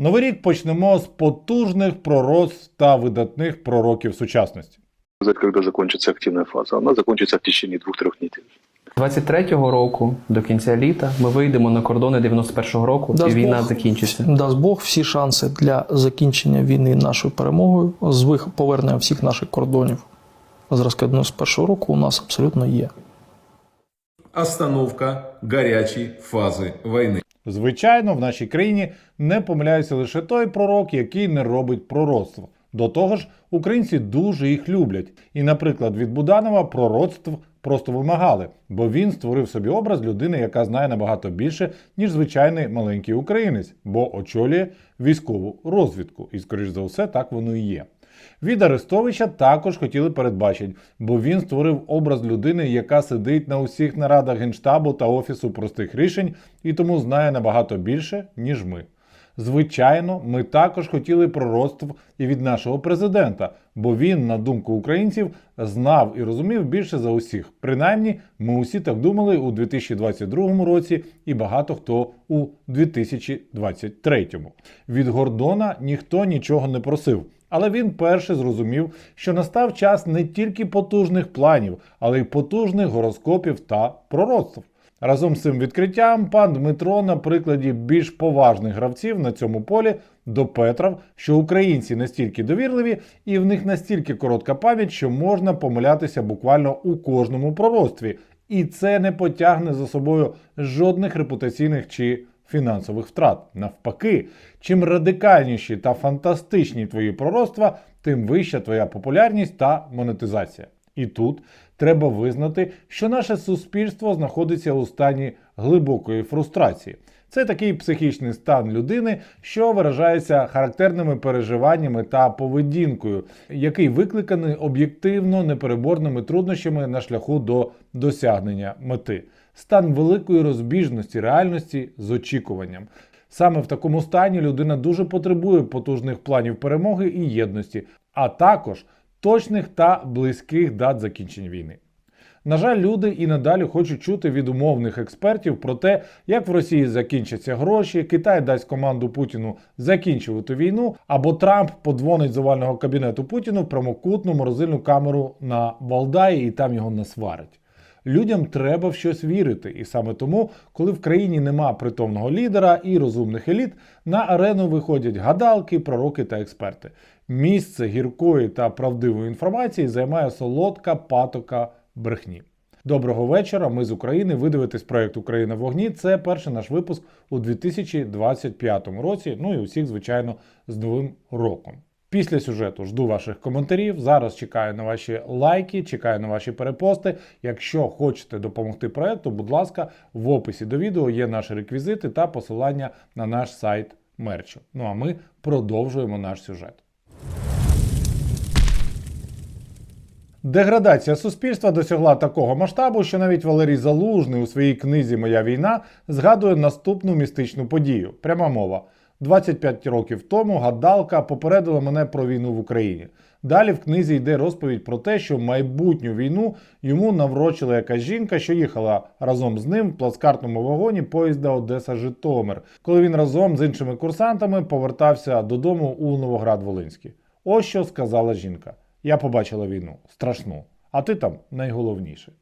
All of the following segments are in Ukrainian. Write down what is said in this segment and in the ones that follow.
Новий рік почнемо з потужних пророцтв та видатних пророків сучасності. сказать, когда закончится активная фаза. Она закончится в течение двух-трех недель. 23-го року до кінця літа ми вийдемо на кордони 91-го року, Дасть і війна Бог, закінчиться. Дасть Бог всі шанси для закінчення війни нашою перемогою з вих- повернення всіх наших кордонів зразка 91 року у нас абсолютно є. Остановка горячей фазы войны. Звичайно, в нашій країні не помиляється лише той пророк, який не робить пророцтв. До того ж, українці дуже їх люблять. І, наприклад, від Буданова пророцтв просто вимагали, бо він створив собі образ людини, яка знає набагато більше, ніж звичайний маленький українець, бо очолює військову розвідку. І, скоріш за все, так воно і є. Від Арестовича також хотіли передбачити, бо він створив образ людини, яка сидить на усіх нарадах генштабу та офісу простих рішень і тому знає набагато більше, ніж ми. Звичайно, ми також хотіли пророцтв і від нашого президента, бо він, на думку українців, знав і розумів більше за усіх. Принаймні, ми усі так думали у 2022 році і багато хто у 2023. Від Гордона ніхто нічого не просив. Але він перший зрозумів, що настав час не тільки потужних планів, але й потужних гороскопів та пророцтв. Разом з цим відкриттям пан Дмитро на прикладі більш поважних гравців на цьому полі допетрав, що українці настільки довірливі і в них настільки коротка пам'ять, що можна помилятися буквально у кожному пророцтві, і це не потягне за собою жодних репутаційних чи фінансових втрат. Навпаки, чим радикальніші та фантастичні твої пророцтва, тим вища твоя популярність та монетизація. І тут треба визнати, що наше суспільство знаходиться у стані глибокої фрустрації. Це такий психічний стан людини, що виражається характерними переживаннями та поведінкою, який викликаний об'єктивно непереборними труднощами на шляху до досягнення мети. Стан великої розбіжності реальності з очікуванням. Саме в такому стані людина дуже потребує потужних планів перемоги і єдності, а також точних та близьких дат закінчення війни. На жаль, люди і надалі хочуть чути від умовних експертів про те, як в Росії закінчаться гроші, Китай дасть команду Путіну закінчувати війну, або Трамп подзвонить з овального кабінету Путіну в прямокутну морозильну камеру на Валдаї і там його насварить. Людям треба в щось вірити, і саме тому, коли в країні нема притомного лідера і розумних еліт, на арену виходять гадалки, пророки та експерти. Місце гіркої та правдивої інформації займає солодка патока брехні. Доброго вечора. Ми з України. Ви дивитесь проект Україна в вогні. Це перший наш випуск у 2025 році. Ну і усіх, звичайно, з новим роком. Після сюжету жду ваших коментарів. Зараз чекаю на ваші лайки, чекаю на ваші перепости. Якщо хочете допомогти проекту, будь ласка, в описі до відео є наші реквізити та посилання на наш сайт мерчу. Ну а ми продовжуємо наш сюжет. Деградація суспільства досягла такого масштабу, що навіть Валерій Залужний у своїй книзі Моя війна згадує наступну містичну подію. Пряма мова. 25 років тому гадалка попередила мене про війну в Україні. Далі в книзі йде розповідь про те, що майбутню війну йому наврочила якась жінка, що їхала разом з ним в плацкартному вагоні поїзда Одеса Житомир, коли він разом з іншими курсантами повертався додому у Новоград-Волинський. Ось що сказала жінка. Я побачила війну страшну, а ти там найголовніше.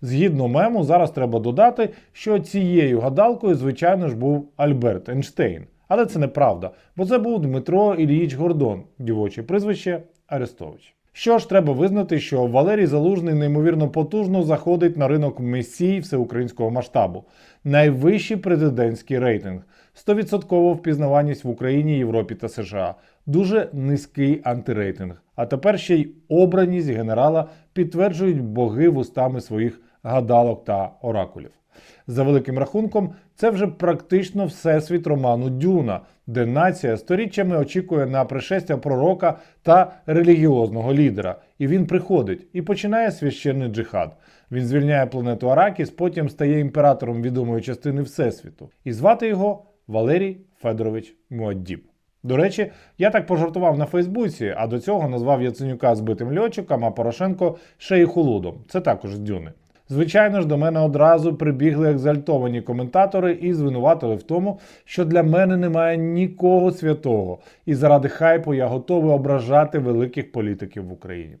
Згідно мему, зараз треба додати, що цією гадалкою, звичайно ж, був Альберт Ейнштейн. Але це неправда, бо це був Дмитро Ілліч Гордон, дівоче прізвище Арестович. Що ж, треба визнати, що Валерій Залужний неймовірно потужно заходить на ринок месій всеукраїнського масштабу. Найвищий президентський рейтинг, 100% впізнаваність в Україні, Європі та США, дуже низький антирейтинг. А тепер ще й обраність генерала підтверджують боги вустами своїх гадалок та оракулів. За великим рахунком, це вже практично всесвіт роману Дюна, де нація сторіччями очікує на пришестя пророка та релігіозного лідера. І він приходить і починає священний джихад. Він звільняє планету Аракіс, потім стає імператором відомої частини Всесвіту. І звати його Валерій Федорович Муаддіб. До речі, я так пожартував на Фейсбуці, а до цього назвав Яценюка збитим льотчиком, а Порошенко шейхулудом. Це також з Дюни. Звичайно ж, до мене одразу прибігли екзальтовані коментатори і звинуватили в тому, що для мене немає нікого святого, і заради хайпу я готовий ображати великих політиків в Україні.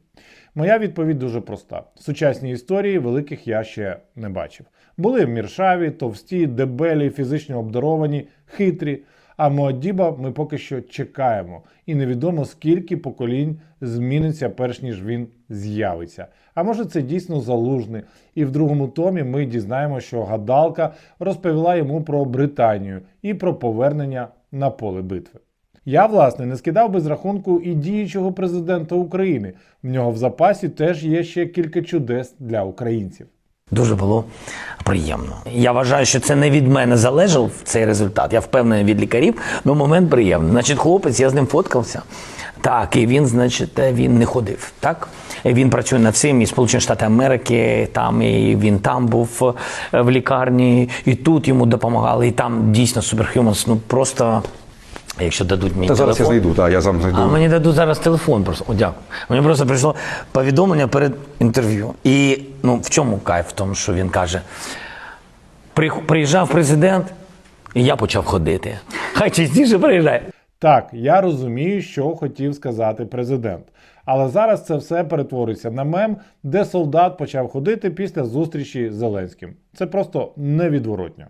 Моя відповідь дуже проста: в сучасній історії великих я ще не бачив. Були міршаві, товсті, дебелі, фізично обдаровані, хитрі. А Муаддіба ми поки що чекаємо, і невідомо скільки поколінь зміниться, перш ніж він з'явиться. А може це дійсно залужний. І в другому томі ми дізнаємо, що гадалка розповіла йому про Британію і про повернення на поле битви. Я, власне, не скидав без рахунку і діючого президента України. В нього в запасі теж є ще кілька чудес для українців. Дуже було приємно. Я вважаю, що це не від мене залежав цей результат. Я впевнений від лікарів, але момент приємний. Значить, хлопець, я з ним фоткався. Так, і він, значить, він не ходив. Так, він працює над цим і Сполучені Штати Америки, там і він там був е, в лікарні, і тут йому допомагали, і там дійсно суперхюманс. Ну просто, якщо дадуть мені Та зараз я знайду, так, я сам знайду. а мені дадуть зараз телефон просто. О, дякую. Мені просто прийшло повідомлення перед інтерв'ю. І ну, в чому кайф? В тому, що він каже: приїжджав президент, і я почав ходити. Хай частіше приїжджає. Так, я розумію, що хотів сказати президент. Але зараз це все перетвориться на мем, де солдат почав ходити після зустрічі з Зеленським. Це просто невідворотньо.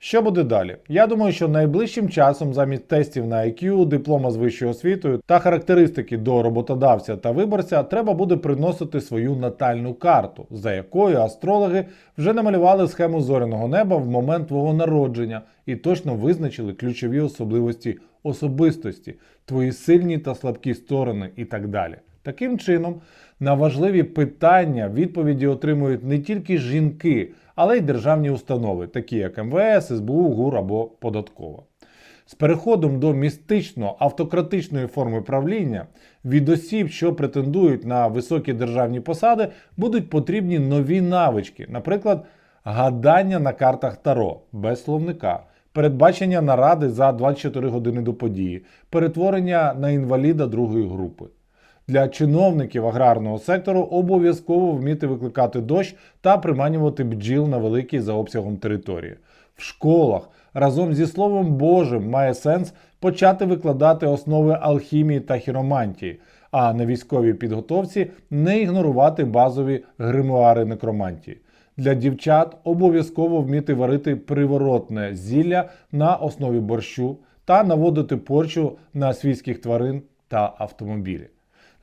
Що буде далі? Я думаю, що найближчим часом замість тестів на IQ, диплома з вищою освітою та характеристики до роботодавця та виборця треба буде приносити свою натальну карту, за якою астрологи вже намалювали схему зоряного неба в момент твого народження і точно визначили ключові особливості особистості, твої сильні та слабкі сторони і так далі. Таким чином, на важливі питання відповіді отримують не тільки жінки, але й державні установи, такі як МВС, СБУ, ГУР або Податкова. З переходом до містично-автократичної форми правління від осіб, що претендують на високі державні посади, будуть потрібні нові навички, наприклад, гадання на картах Таро без словника, передбачення наради за 24 години до події, перетворення на інваліда другої групи. Для чиновників аграрного сектору обов'язково вміти викликати дощ та приманювати бджіл на великі за обсягом території. В школах разом зі Словом Божим має сенс почати викладати основи алхімії та хіромантії, а на військовій підготовці не ігнорувати базові гримуари некромантії. Для дівчат обов'язково вміти варити приворотне зілля на основі борщу та наводити порчу на свійських тварин та автомобілі.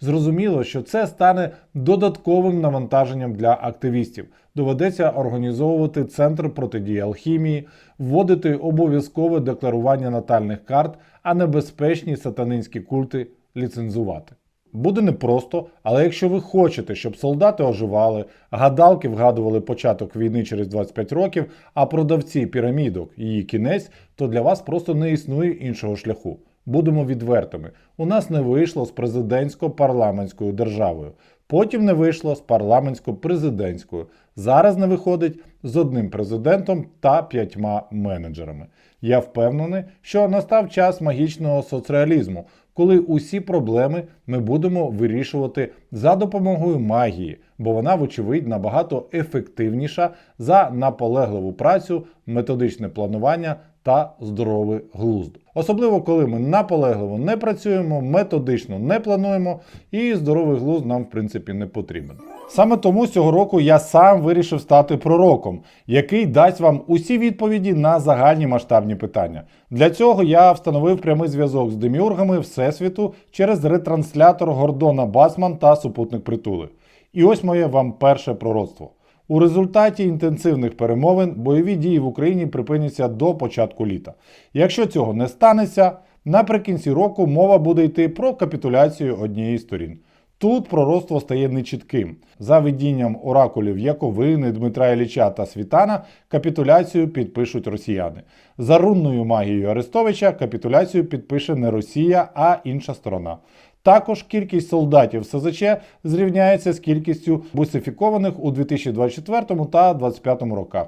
Зрозуміло, що це стане додатковим навантаженням для активістів. Доведеться організовувати центр протидії алхімії, вводити обов'язкове декларування натальних карт, а небезпечні сатанинські культи ліцензувати. Буде непросто, але якщо ви хочете, щоб солдати оживали, гадалки вгадували початок війни через 25 років, а продавці пірамідок її кінець, то для вас просто не існує іншого шляху. Будемо відвертими. У нас не вийшло з президентсько-парламентською державою. Потім не вийшло з парламентсько-президентською. Зараз не виходить з одним президентом та п'ятьма менеджерами. Я впевнений, що настав час магічного соцреалізму, коли усі проблеми ми будемо вирішувати за допомогою магії, бо вона, вочевидь, набагато ефективніша за наполегливу працю, методичне планування та здоровий глузд. Особливо коли ми наполегливо не працюємо, методично не плануємо, і здоровий глузд нам в принципі не потрібен. Саме тому цього року я сам вирішив стати пророком, який дасть вам усі відповіді на загальні масштабні питання. Для цього я встановив прямий зв'язок з деміургами Всесвіту через ретранслятор Гордона Басман та супутник притули. І ось моє вам перше пророцтво. У результаті інтенсивних перемовин бойові дії в Україні припиняться до початку літа. Якщо цього не станеться, наприкінці року мова буде йти про капітуляцію однієї сторін. Тут пророцтво стає нечітким. За видінням оракулів Яковини, Дмитра Ілліча та Світана капітуляцію підпишуть росіяни. За рунною магією Арестовича капітуляцію підпише не Росія, а інша сторона. Також кількість солдатів СЗЧ зрівняється з кількістю бусифікованих у 2024 та 2025 роках.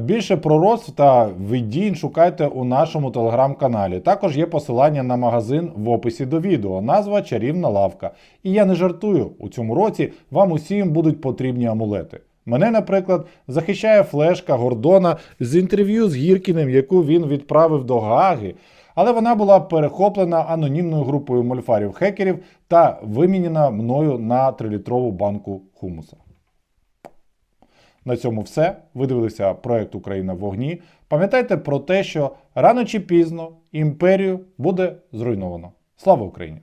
Більше про пророцтв та видінь шукайте у нашому телеграм-каналі. Також є посилання на магазин в описі до відео. Назва Чарівна лавка. І я не жартую, у цьому році вам усім будуть потрібні амулети. Мене, наприклад, захищає флешка Гордона з інтерв'ю з Гіркіним, яку він відправив до Гааги, але вона була перехоплена анонімною групою мольфарів-хекерів та вимінена мною на трилітрову банку хумуса. На цьому все. Ви дивилися проект Україна в вогні. Пам'ятайте про те, що рано чи пізно імперію буде зруйновано. Слава Україні!